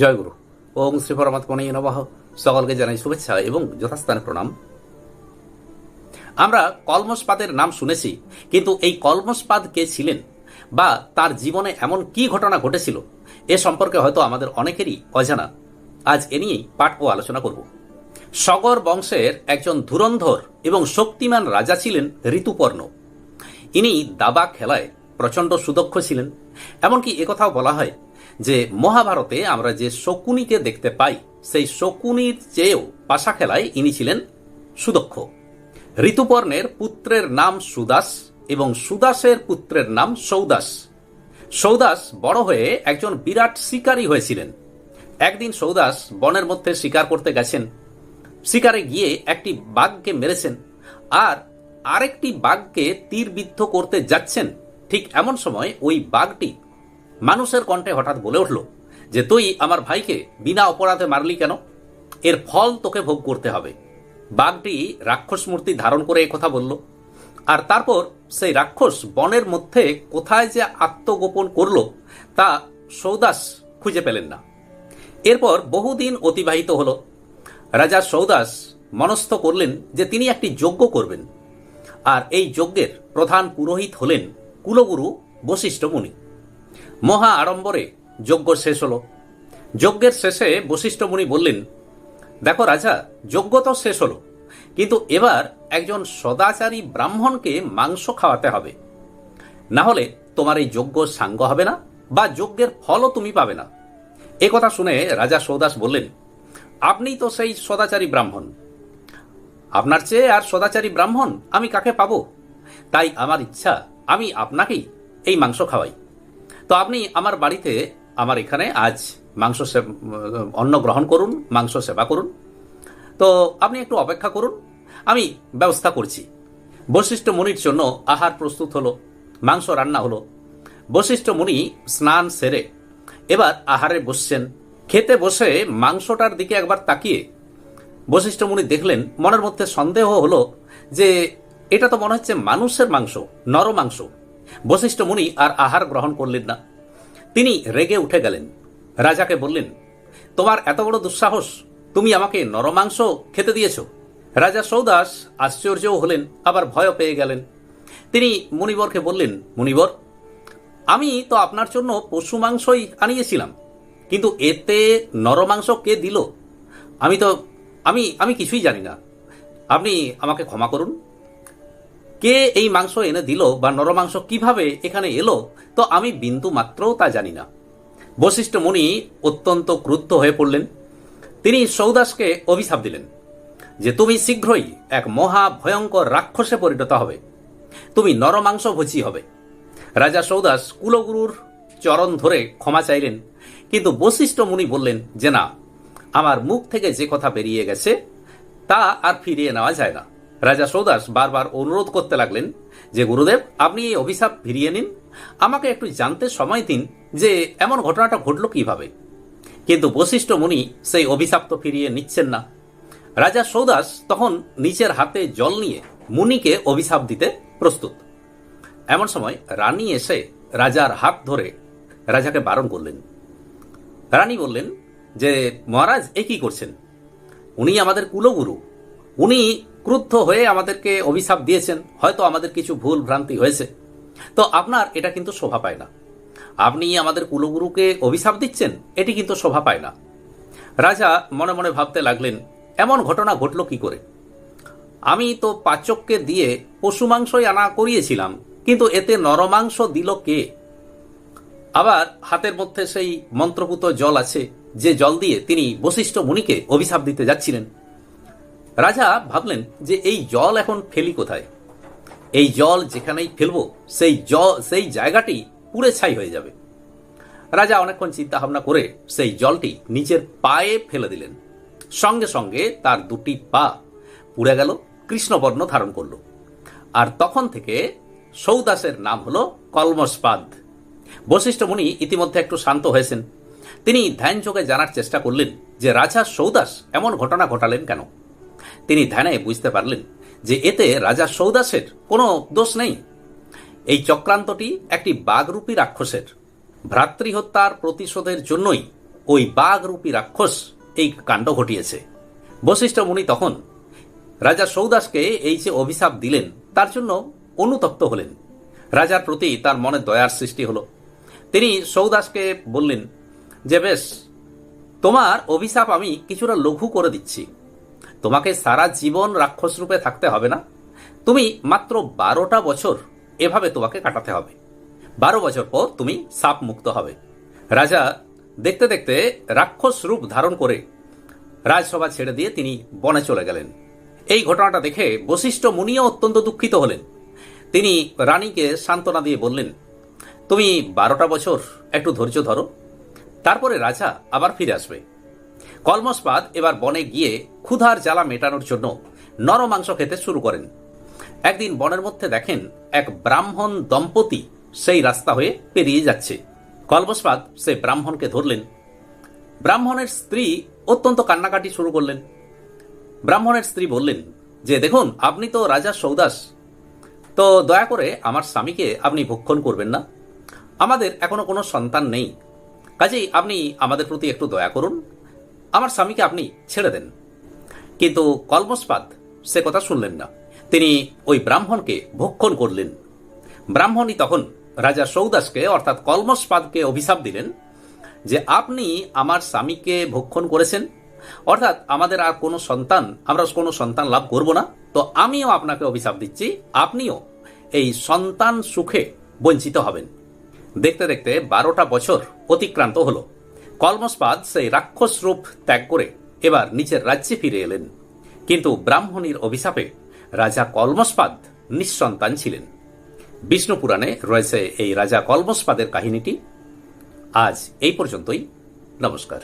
জয় গুরু। ওম শ্রী পরমাত্মনে নবাহ সকলকে জানাই শুভেচ্ছা এবং যথাস্থানে প্রণাম। আমরা কলমসপাদের নাম শুনেছি, কিন্তু এই কলমসপাদ কে ছিলেন বা তার জীবনে এমন কি ঘটনা ঘটেছিল, এ সম্পর্কে হয়তো আমাদের অনেকেরই অজানা। আজ এ নিয়েই পাঠ ও আলোচনা করব। সগর বংশের একজন ধুরন্ধর এবং শক্তিমান রাজা ছিলেন ঋতুপর্ণ। ইনি দাবা খেলায় প্রচণ্ড সুদক্ষ ছিলেন, এমনকি একথাও বলা হয় যে মহাভারতে আমরা যে শকুনিকে দেখতে পাই, সেই শকুনির চেয়েও পাশা খেলায় ইনি ছিলেন সুদক্ষ। ঋতুপর্ণের পুত্রের নাম সুদাস এবং সুদাসের পুত্রের নাম সৌদাস। সৌদাস বড় হয়ে একজন বিরাট শিকারী হয়েছিলেন। একদিন সৌদাস বনের মধ্যে শিকার করতে গেছেন। শিকারে গিয়ে একটি বাঘকে মেরেছেন আর আরেকটি বাঘকে তীরবিদ্ধ করতে যাচ্ছেন। ঠিক এমন সময় ওই বাঘটি মানুষের কণ্ঠে হঠাৎ বলে উঠল যে, তুই আমার ভাইকে বিনা অপরাধে মারলি কেন? এর ফল তোকে ভোগ করতে হবে। বাঘটি রাক্ষস মূর্তি ধারণ করে কথা বলল। আর তারপর সেই রাক্ষস বনের মধ্যে কোথায় যে আত্মগোপন করল, তা সৌদাস খুঁজে পেলেন না। এরপর বহুদিন অতিবাহিত হল। রাজা সৌদাস মনস্থ করলেন যে, তিনি একটি যজ্ঞ করবেন। আর এই যজ্ঞের প্রধান পুরোহিত হলেন কুলগুরু বশিষ্ঠ মুনি। মহা আড়ম্বরে যজ্ঞ শেষ হল। যজ্ঞের শেষে বশিষ্ঠ মুনি বললেন, দেখো রাজা, যজ্ঞ তো শেষ হলো, কিন্তু এবার একজন সদাচারী ব্রাহ্মণকে মাংস খাওয়াতে হবে। না হলে তোমার এই যজ্ঞ সাঙ্গ হবে না, বা যজ্ঞের ফলও তুমি পাবে না। এ কথা শুনে রাজা সৌদাস বললেন আপনিই তো সেই সদাচারী ব্রাহ্মণ। আপনার চেয়ে আর সদাচারী ব্রাহ্মণ আমি কাকে পাবো? তাই আমার ইচ্ছা, আমি আপনাকেই এই মাংস খাওয়াই। তো আপনি আমার বাড়িতে, আমার এখানে আজ মাংস অন্ন গ্রহণ করুন, মাংস সেবা করুন। তো আপনি একটু অপেক্ষা করুন, আমি ব্যবস্থা করছি। বশিষ্ঠ মুনির জন্য আহার প্রস্তুত হলো, মাংস রান্না হলো। বশিষ্ঠ মুনি স্নান সেরে এবার আহারে বসছেন। খেতে বসে মাংসটার দিকে একবার তাকিয়ে বশিষ্ঠ মুনি দেখলেন, মনের মধ্যে সন্দেহ হলো যে এটা তো মনে হচ্ছে মানুষের মাংস, নর মাংস। বশিষ্ঠ মুনি আর আহার গ্রহণ করলেন না। তিনি রেগে উঠে গেলেন। রাজাকে বললেন, তোমার এত বড় দুঃসাহস, তুমি আমাকে নরমাংস খেতে দিয়েছ। রাজা সৌদাস আশ্চর্যও হলেন, আবার ভয়ও পেয়ে গেলেন। তিনি মুনিবরকে বললেন, মুনিবর, আমি তো আপনার জন্য পশু মাংসই আনিয়েছিলাম, কিন্তু এতে নরমাংস কে দিল? আমি তো, আমি আমি কিছুই জানি না। আপনি আমাকে ক্ষমা করুন কে এই মাংস এনে দিল বা নরমাংস কীভাবে এখানে এলো, তো আমি বিন্দু মাত্রও তা জানি না। বশিষ্ঠ মুনি অত্যন্ত ক্রুদ্ধ হয়ে পড়লেন। তিনি সৌদাসকে অভিশাপ দিলেন যে তুমি শীঘ্রই এক মহা ভয়ঙ্কর রাক্ষসে পরিণত হবে। তুমি নরমাংস ভোজি হবে। রাজা সৌদাস কুলগুরুর চরণ ধরে ক্ষমা চাইলেন, কিন্তু বশিষ্ঠ মুনি বললেন যে না, আমার মুখ থেকে যে কথা বেরিয়ে গেছে, তা আর ফিরিয়ে নেওয়া যায় না। রাজা সৌদাস বারবার অনুরোধ করতে লাগলেন যে, গুরুদেব, আপনি এই অভিশাপ ফিরিয়ে নিন। আমাকে একটু জানতে সময় দিন যে, এমন ঘটনাটা ঘটল কীভাবে? কিন্তু বশিষ্ঠ মুনি সেই অভিশাপ তো ফিরিয়ে নিচ্ছেন না। রাজা সৌদাস তখন নিচের হাতে জল নিয়ে মুনিকে অভিশাপ দিতে প্রস্তুত। এমন সময় রানী এসে রাজার হাত ধরে রাজাকে বারণ করলেন। রানী বললেন যে, মহারাজ, এ কি করছেন? উনি আমাদের কুলগুরু। উনি ক্রুদ্ধ হয়ে আমাদেরকে অভিশাপ দিয়েছেন, হয়তো আমাদের কিছু ভুল ভ্রান্তি হয়েছে। তো আপনার এটা কিন্তু শোভা পায় না। আপনি আমাদের কুলগুরুকে অভিশাপ দিচ্ছেন, এটি কিন্তু শোভা পায় না। রাজা মনে মনে ভাবতে লাগলেন, এমন ঘটনা ঘটল কি করে? আমি তো পাচককে দিয়ে পশু মাংসই আনা করিয়েছিলাম, কিন্তু এতে নরমাংস দিল কে? আবার হাতের মধ্যে সেই মন্ত্রপুত জল আছে, যে জল দিয়ে তিনি বশিষ্ঠ মুনিকে অভিশাপ দিতে যাচ্ছিলেন। রাজা ভাবলেন যে এই জল এখন ফেলি কোথায়? এই জল যেখানেই ফেলব, সেই জল সেই জায়গাটি পুড়ে ছাই হয়ে যাবে। রাজা অনেকক্ষণ চিন্তা ভাবনা করে সেই জলটি নিচের পায়ে ফেলে দিলেন। সঙ্গে সঙ্গে তার দুটি পা পুড়ে গেল, কৃষ্ণবর্ণ ধারণ করল। আর তখন থেকে সৌদাসের নাম হল কলমসপাদ। বশিষ্ঠ মুনি ইতিমধ্যে একটু শান্ত হয়েছেন। তিনি ধ্যানযোগে জানার চেষ্টা করলেন যে রাজা সৌদাস এমন ঘটনা ঘটালেন কেন? তিনি ধ্যানে বুঝতে পারলেন যে এতে রাজা সৌদাসের কোনো দোষ নেই। এই চক্রান্তটি একটি বাঘরূপী রাক্ষসের। ভ্রাতৃহত্যার প্রতিশোধের জন্যই ওই বাঘরূপী রাক্ষস এই কাণ্ড ঘটিয়েছে। বশিষ্ঠ মুনি তখন রাজা সৌদাসকে এই যে অভিশাপ দিলেন, তার জন্য অনুতপ্ত হলেন। রাজার প্রতি তার মনে দয়ার সৃষ্টি হল। তিনি সৌদাসকে বললেন যে, বেশ, তোমার অভিশাপ আমি কিছুটা লঘু করে দিচ্ছি। তোমাকে সারা জীবন রাক্ষস রূপে থাকতে হবে না। তুমি মাত্র বারোটা বছর এভাবে তোমাকে কাটাতে হবে। বারো বছর পর তুমি সাপ মুক্ত হবে। রাজা দেখতে দেখতে রাক্ষস রূপ ধারণ করে রাজসভা ছেড়ে দিয়ে তিনি বনে চলে গেলেন। এই ঘটনাটা দেখে বশিষ্ঠ মুনিও অত্যন্ত দুঃখিত হলেন। তিনি রানীকে সান্ত্বনা দিয়ে বললেন, তুমি বারোটা বছর একটু ধৈর্য ধরো। তারপরে রাজা আবার ফিরে আসবে। কলমসপাদ এবার বনে গিয়ে ক্ষুধার জ্বালা মেটানোর জন্য নরমাংস খেতে শুরু করেন। একদিন বনের মধ্যে দেখেন এক ব্রাহ্মণ দম্পতি সেই রাস্তা হয়ে পেরিয়ে যাচ্ছে। কলমসপাদ সে ব্রাহ্মণকে ধরলেন। ব্রাহ্মণের স্ত্রী অত্যন্ত কান্নাকাটি শুরু করলেন। ব্রাহ্মণের স্ত্রী বললেন, যে দেখুন, আপনি তো রাজা সৌদাস। তো দয়া করে আমার স্বামীকে আপনি ভক্ষণ করবেন না। আমাদের এখনও কোনো সন্তান নেই। কাজেই আপনি আমাদের প্রতি একটু দয়া করুন। আমার স্বামীকে আপনি ছেড়ে দেন। কিন্তু কলমসপাদ সে কথা শুনলেন না। তিনি ওই ব্রাহ্মণকে ভক্ষণ করলেন। ব্রাহ্মণই তখন রাজা সৌদাসকে, অর্থাৎ কলমসপাদকে অভিশাপ দিলেন যে, আপনি আমার স্বামীকে ভক্ষণ করেছেন। অর্থাৎ আমাদের আর কোনো সন্তান, আমরা কোনো সন্তান লাভ করব না। তো আমিও আপনাকে অভিশাপ দিচ্ছি। আপনিও এই সন্তান সুখে বঞ্চিত হবেন। দেখতে দেখতে বারোটা বছর অতিক্রান্ত হল। কলমসপাদ সেই রাক্ষস রূপ ত্যাগ করে এবার নিজের রাজ্যে ফিরে এলেন। কিন্তু ব্রাহ্মণীর অভিশাপে রাজা কলমসপাদ নিঃসন্তান ছিলেন। বিষ্ণু পুরাণে রয়েছে এই রাজা কলমসপাদের কাহিনীটি। আজ এই পর্যন্তই। নমস্কার।